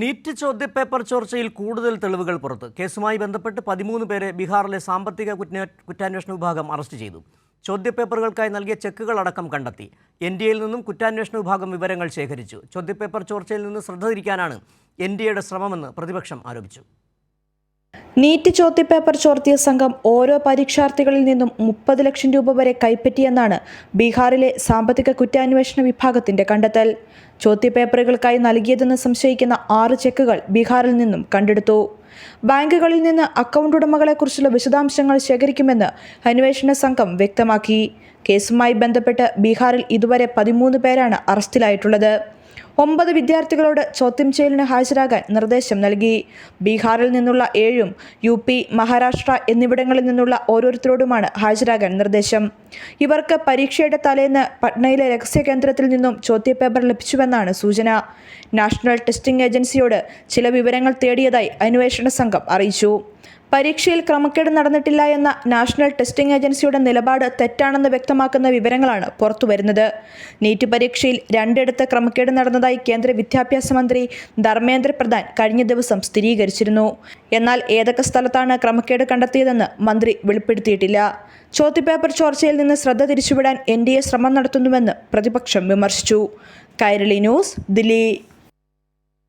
NEET ചോദ്യപേപ്പർ ചോർച്ചയിൽ കൂടുതൽ തെളിവുകൾ പുറത്ത്. കേസുമായി ബന്ധപ്പെട്ട് പതിമൂന്ന് പേരെ ബീഹാറിലെ സാമ്പത്തിക കുറ്റ കുറ്റാന്വേഷണ വിഭാഗം അറസ്റ്റ് ചെയ്തു. ചോദ്യപേപ്പറുകൾക്കായി നൽകിയ ചെക്കുകൾ അടക്കം കണ്ടെത്തി. എൻ ഡി എയിൽ നിന്നും കുറ്റാന്വേഷണ വിഭാഗം വിവരങ്ങൾ ശേഖരിച്ചു. ചോദ്യപേപ്പർ ചോർച്ചയിൽ നിന്ന് ശ്രദ്ധ തിരിക്കാനാണ് എൻ ഡി എയുടെ ശ്രമമെന്ന് പ്രതിപക്ഷം ആരോപിച്ചു. നീറ്റ് ചോദ്യപേപ്പർ ചോർത്തിയ സംഘം ഓരോ പരീക്ഷാർത്ഥികളിൽ നിന്നും മുപ്പത് ലക്ഷം രൂപ വരെ കൈപ്പറ്റിയെന്നാണ് ബീഹാറിലെ സാമ്പത്തിക കുറ്റാന്വേഷണ വിഭാഗത്തിന്റെ കണ്ടെത്തൽ. ചോദ്യപേപ്പറുകൾക്കായി നൽകിയതെന്ന് സംശയിക്കുന്ന ആറ് ചെക്കുകൾ ബീഹാറിൽ നിന്നും കണ്ടെടുത്തു. ബാങ്കുകളിൽ നിന്ന് അക്കൗണ്ട് ഉടമകളെക്കുറിച്ചുള്ള വിശദാംശങ്ങൾ ശേഖരിക്കുമെന്ന് അന്വേഷണ സംഘം വ്യക്തമാക്കി. കേസുമായി ബന്ധപ്പെട്ട് ബീഹാറിൽ ഇതുവരെ പതിമൂന്ന് പേരാണ് അറസ്റ്റിലായിട്ടുള്ളത്. ഒമ്പത് വിദ്യാർത്ഥികളോട് ചോദ്യം ചെയ്യലിന് ഹാജരാകാൻ നിർദ്ദേശം നൽകി. ബീഹാറിൽ നിന്നുള്ള ഏഴും യു പി മഹാരാഷ്ട്ര എന്നിവിടങ്ങളിൽ നിന്നുള്ള ഓരോരുത്തരോടുമാണ് ഹാജരാകാൻ നിർദ്ദേശം. ഇവർക്ക് പരീക്ഷയുടെ തലേന്ന് പട്നയിലെ രഹസ്യ കേന്ദ്രത്തിൽ നിന്നും ചോദ്യപേപ്പർ ലഭിച്ചുവെന്നാണ് സൂചന. നാഷണൽ ടെസ്റ്റിംഗ് ഏജൻസിയോട് ചില വിവരങ്ങൾ തേടിയതായി അന്വേഷണ സംഘം അറിയിച്ചു. പരീക്ഷയിൽ ക്രമക്കേട് നടന്നിട്ടില്ല എന്ന നാഷണൽ ടെസ്റ്റിംഗ് ഏജൻസിയുടെ നിലപാട് തെറ്റാണെന്ന് വ്യക്തമാക്കുന്ന വിവരങ്ങളാണ് പുറത്തുവരുന്നത്. നീറ്റ് പരീക്ഷയിൽ രണ്ടിടത്ത് ക്രമക്കേട് നടന്നതായി കേന്ദ്ര വിദ്യാഭ്യാസ മന്ത്രി ധർമ്മേന്ദ്ര പ്രധാൻ കഴിഞ്ഞ ദിവസം സ്ഥിരീകരിച്ചിരുന്നു. എന്നാൽ ഏതൊക്കെ സ്ഥലത്താണ് ക്രമക്കേട് കണ്ടെത്തിയതെന്ന് മന്ത്രി വെളിപ്പെടുത്തിയിട്ടില്ല. ചോദ്യപേപ്പർ ചോർച്ചയിൽ നിന്ന് ശ്രദ്ധ തിരിച്ചുവിടാൻ എൻ ശ്രമം നടത്തുന്നുവെന്ന് പ്രതിപക്ഷം വിമർശിച്ചു. കൈരളി ന്യൂസ് ദില്ലി.